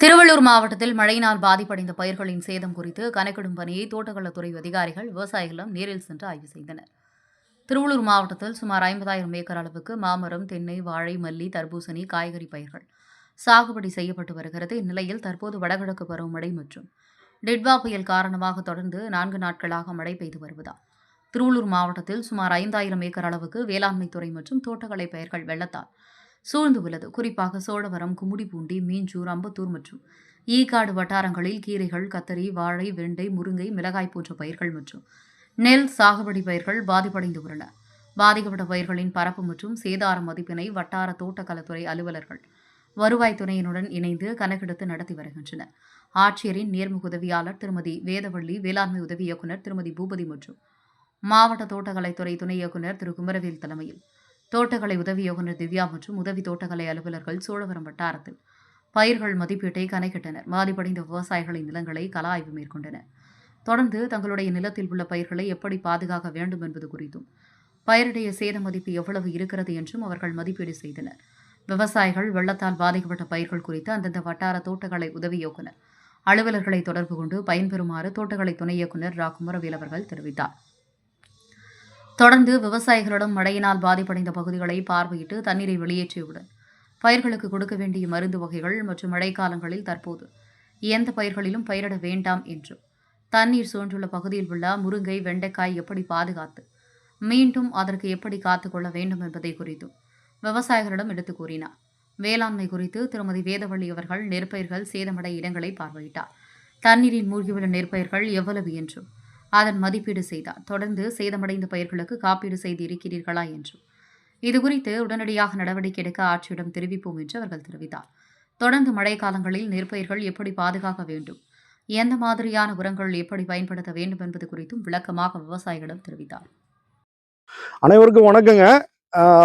திருவள்ளூர் மாவட்டத்தில் மழையினால் பாதிப்படைந்த பயிர்களின் சேதம் குறித்து கணக்கிடும் பணியை தோட்டக்கலைத்துறை அதிகாரிகள் விவசாயிகளிடம் நேரில் சென்று ஆய்வு செய்தனர். திருவள்ளூர் மாவட்டத்தில் சுமார் ஐம்பதாயிரம் ஏக்கர் அளவுக்கு மாமரம் தென்னை வாழை மல்லி தர்பூசணி காய்கறி பயிர்கள் சாகுபடி செய்யப்பட்டு வருகிறது. இந்நிலையில் தற்போது வடகிழக்கு பருவமழை மற்றும் டிட்வா புயல் காரணமாக தொடர்ந்து நான்கு நாட்களாக மழை பெய்து வருவதால் திருவள்ளூர் மாவட்டத்தில் சுமார் ஐந்தாயிரம் ஏக்கர் அளவுக்கு வேளாண்மைத்துறை மற்றும் தோட்டக்கலை பயிர்கள் வெள்ளத்தால் சூழ்ந்து உள்ளது. குறிப்பாக சோழவரம் குமுடிபூண்டி மீஞ்சூர் அம்பத்தூர் மற்றும் ஈகாடு வட்டாரங்களில் கீரைகள் கத்தரி வாழை வெண்டை முருங்கை மிளகாய் போன்ற பயிர்கள் மற்றும் நெல் சாகுபடி பயிர்கள் பாதிப்படைந்து உள்ளன. பாதிக்கப்பட்ட பயிர்களின் பரப்பு மற்றும் சேதார மதிப்பினை வட்டார தோட்டக்கலைத்துறை அலுவலர்கள் வருவாய் துறையினுடன் இணைந்து கணக்கெடுத்து நடத்தி வருகின்றனர். ஆட்சியரின் நேர்முக உதவியாளர் திருமதி வேதவள்ளி வேளாண்மை உதவி இயக்குநர் திருமதி பூபதி மற்றும் மாவட்ட தோட்டக்கலைத்துறை துணை இயக்குநர் திரு. குமரவேல் தலைமையில் தோட்டக்கலை உதவி இயக்குநர் திவ்யா மற்றும் உதவி தோட்டக்கலை அலுவலர்கள் சோழவரம் வட்டாரத்தில் பயிர்கள் மதிப்பீட்டை கணக்கிட்டனர். பாதிப்படைந்த விவசாயிகளின் நிலங்களை கல ஆய்வு மேற்கொண்டனர் தொடர்ந்து தங்களுடைய நிலத்தில் உள்ள பயிர்களை எப்படி பாதுகாக்க வேண்டும் என்பது குறித்தும் பயிருடைய சேத மதிப்பு எவ்வளவு இருக்கிறது என்றும் அவர்கள் மதிப்பீடு செய்தனர். விவசாயிகள் வெள்ளத்தால் பாதிக்கப்பட்ட பயிர்கள் குறித்து அந்தந்த வட்டார தோட்டக்கலை உதவி இயக்குநர் அலுவலர்களை தொடர்பு கொண்டு பயன்பெறுமாறு தோட்டக்கலை துணை இயக்குநர் ரா குமரவேல் அவர்கள் தெரிவித்தார். தொடர்ந்து விவசாயிகளிடம் மழையினால் பாதிப்படைந்த பகுதிகளை பார்வையிட்டு தண்ணீரை வெளியேற்றியவுடன் பயிர்களுக்கு கொடுக்க வேண்டிய மருந்து வகைகள் மற்றும் மழைக்காலங்களில் தற்போது எந்த பயிர்களிலும் பயிரிட வேண்டாம் என்றும் தண்ணீர் சூழ்ந்துள்ள பகுதியில் உள்ள முருங்கை வெண்டைக்காய் எப்படி பாதுகாத்து மீண்டும் அதற்கு எப்படி காத்துக்கொள்ள வேண்டும் என்பதை குறித்தும் விவசாயிகளிடம் எடுத்துக் கூறினார். வேளாண்மை குறித்து திருமதி வேதவள்ளி அவர்கள் நெற்பயிர்கள் சேதமடை இடங்களை பார்வையிட்டார். தண்ணீரில் மூழ்கியுள்ள நெற்பயிர்கள் எவ்வளவு என்றும் அதன் மதிப்பீடு செய்தார். தொடர்ந்து சேதமடைந்த பயிர்களுக்கு காப்பீடு செய்து இருக்கிறீர்களா என்றும் இதுகுறித்து உடனடியாக நடவடிக்கை எடுக்க ஆட்சியிடம் தெரிவிப்போம் என்று அவர்கள் தெரிவித்தார். தொடர்ந்து மழை காலங்களில் நெற்பயிர்கள் எப்படி பாதுகாக்க வேண்டும்? எந்த மாதிரியான உரங்கள் எப்படி பயன்படுத்த வேண்டும் என்பது குறித்தும் விளக்கமாக விவசாயிகளிடம் தெரிவித்தார். அனைவருக்கும் வணக்கங்க.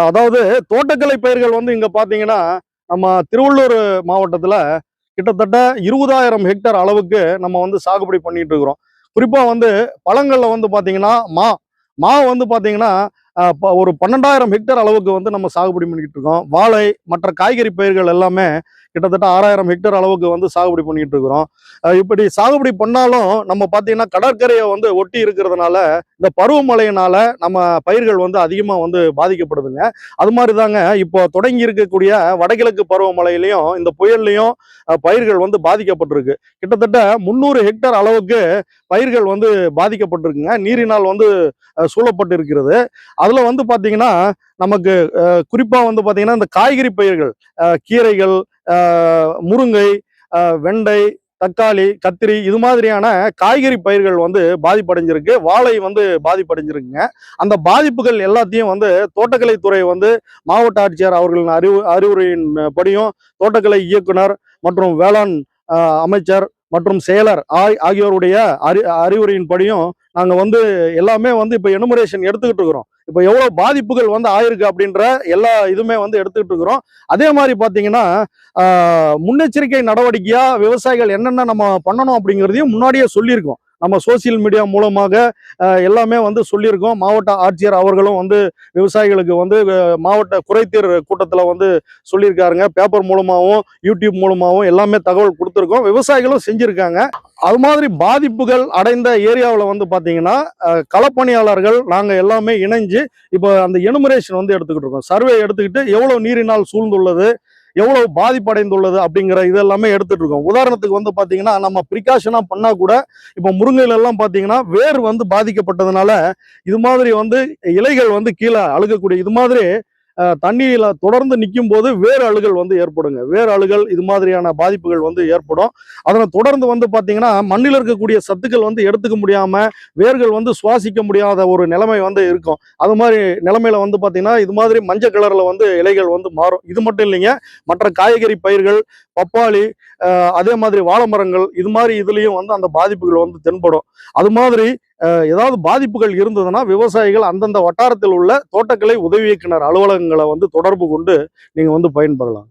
அதாவது தோட்டக்கலை பயிர்கள் வந்து இங்க பாத்தீங்கன்னா நம்ம திருவள்ளூர் மாவட்டத்துல கிட்டத்தட்ட இருபதாயிரம் ஹெக்டர் அளவுக்கு நம்ம வந்து சாகுபடி பண்ணிட்டு இருக்கிறோம். குறிப்பாக வந்து பழங்களில் வந்து பார்த்தீங்கன்னா மா மா வந்து பார்த்தீங்கன்னா ஒரு பன்னெண்டாயிரம் ஹெக்டேர் அளவுக்கு வந்து நம்ம சாகுபடி பண்ணிக்கிட்டு இருக்கோம். வாழை மற்ற காய்கறி பயிர்கள் எல்லாமே கிட்டத்தட்ட ஆறாயிரம் ஹெக்டேர் அளவுக்கு வந்து சாகுபடி பண்ணிக்கிட்டு இருக்கிறோம். இப்படி சாகுபடி பண்ணாலும் நம்ம பார்த்தீங்கன்னா கடற்கரையை வந்து ஒட்டி இருக்கிறதுனால இந்த பருவமழையினால நம்ம பயிர்கள் வந்து அதிகமாக வந்து பாதிக்கப்படுதுங்க. அது மாதிரி தாங்க இப்போ தொடங்கி இருக்கக்கூடிய வடகிழக்கு பருவமழையிலையும் இந்த புயல்லையும் பயிர்கள் வந்து பாதிக்கப்பட்டிருக்கு. கிட்டத்தட்ட முந்நூறு ஹெக்டேர் அளவுக்கு பயிர்கள் வந்து பாதிக்கப்பட்டிருக்குங்க. நீரினால் வந்து சூழப்பட்டு இருக்கிறது அதில் வந்து பார்த்திங்கன்னா நமக்கு குறிப்பாக வந்து பார்த்திங்கன்னா இந்த காய்கறி பயிர்கள் கீரைகள் முருங்கை வெண்டை தக்காளி கத்திரி இது மாதிரியான காய்கறி பயிர்கள் வந்து பாதிப்படைஞ்சிருக்கு. வாழை வந்து பாதிப்படைஞ்சிருக்குங்க. அந்த பாதிப்புகள் எல்லாத்தையும் வந்து தோட்டக்கலைத்துறை வந்து மாவட்ட ஆட்சியர் அவர்களின் அறிவு அறிவுரையின் படியும் தோட்டக்கலை இயக்குனர் மற்றும் வேளாண் அமைச்சர் மற்றும் செயலர் ஆய் ஆகியோருடைய அறி அறிவுரையின்படியும் நாங்கள் வந்து எல்லாமே வந்து இப்போ எனுமரேஷன் எடுத்துக்கிட்டு இருக்கிறோம். இப்போ எவ்வளோ பாதிப்புகள் வந்து ஆயிருக்கு அப்படின்ற எல்லா இதுவுமே வந்து எடுத்துக்கிட்டு இருக்கிறோம். அதே மாதிரி பார்த்தீங்கன்னா முன்னெச்சரிக்கை நடவடிக்கையாக விவசாயிகள் என்னென்ன நம்ம பண்ணணும் அப்படிங்கிறதையும் முன்னாடியே சொல்லியிருக்கோம். நம்ம சோசியல் மீடியா மூலமாக எல்லாமே வந்து சொல்லியிருக்கோம். மாவட்ட ஆட்சியர் அவர்களும் வந்து விவசாயிகளுக்கு வந்து மாவட்ட குறைத்தீர் கூட்டத்தில் வந்து சொல்லியிருக்காருங்க. பேப்பர் மூலமாகவும் யூடியூப் மூலமாகவும் எல்லாமே தகவல் கொடுத்துருக்கோம். விவசாயிகளும் செஞ்சுருக்காங்க. அது மாதிரி பாதிப்புகள் அடைந்த ஏரியாவில் வந்து பார்த்தீங்கன்னா களப்பணியாளர்கள் நாங்கள் எல்லாமே இணைஞ்சு இப்போ அந்த எனுமரேஷன் வந்து எடுத்துக்கிட்டு இருக்கோம். சர்வே எடுத்துக்கிட்டு எவ்வளோ நீரினால் சூழ்ந்துள்ளது எவ்வளவு பாதிப்படைந்துள்ளது அப்படிங்கிற இது எல்லாமே எடுத்துட்டு இருக்கோம். உதாரணத்துக்கு வந்து பாத்தீங்கன்னா நம்ம ப்ரிகாஷனா பண்ணா கூட இப்போ முருங்கையில எல்லாம் பாத்தீங்கன்னா வேர் வந்து பாதிக்கப்பட்டதுனால இது மாதிரி வந்து இலைகள் வந்து கீழே அழுகக்கூடிய இது மாதிரி தண்ணியில் தொடர்ந்து நிற்கும் போது வேர் அழுகல் வந்து ஏற்படுங்க. வேர் அழுகல் இது மாதிரியான பாதிப்புகள் வந்து ஏற்படும். அதனை தொடர்ந்து வந்து பார்த்தீங்கன்னா மண்ணில் இருக்கக்கூடிய சத்துக்கள் வந்து எடுத்துக்க முடியாமல் வேர்கள் வந்து சுவாசிக்க முடியாத ஒரு நிலைமை வந்து இருக்கும். அது மாதிரி நிலைமையில வந்து பார்த்தீங்கன்னா இது மாதிரி மஞ்சள் கலரில் வந்து இலைகள் வந்து மாறும். இது மட்டும் இல்லைங்க மற்ற காய்கறி பயிர்கள் பப்பாளி அதே மாதிரி வாழை மரங்கள் இது மாதிரி இதுலேயும் வந்து அந்த பாதிப்புகள் வந்து தென்படும். அது மாதிரி ஏதாவது பாதிப்புகள் இருந்ததுன்னா விவசாயிகள் அந்தந்த வட்டாரத்தில் உள்ள தோட்டக்கலை உதவி இயக்குனர் அலுவலகங்களை வந்து தொடர்பு கொண்டு நீங்க வந்து பயன்பெறலாம்.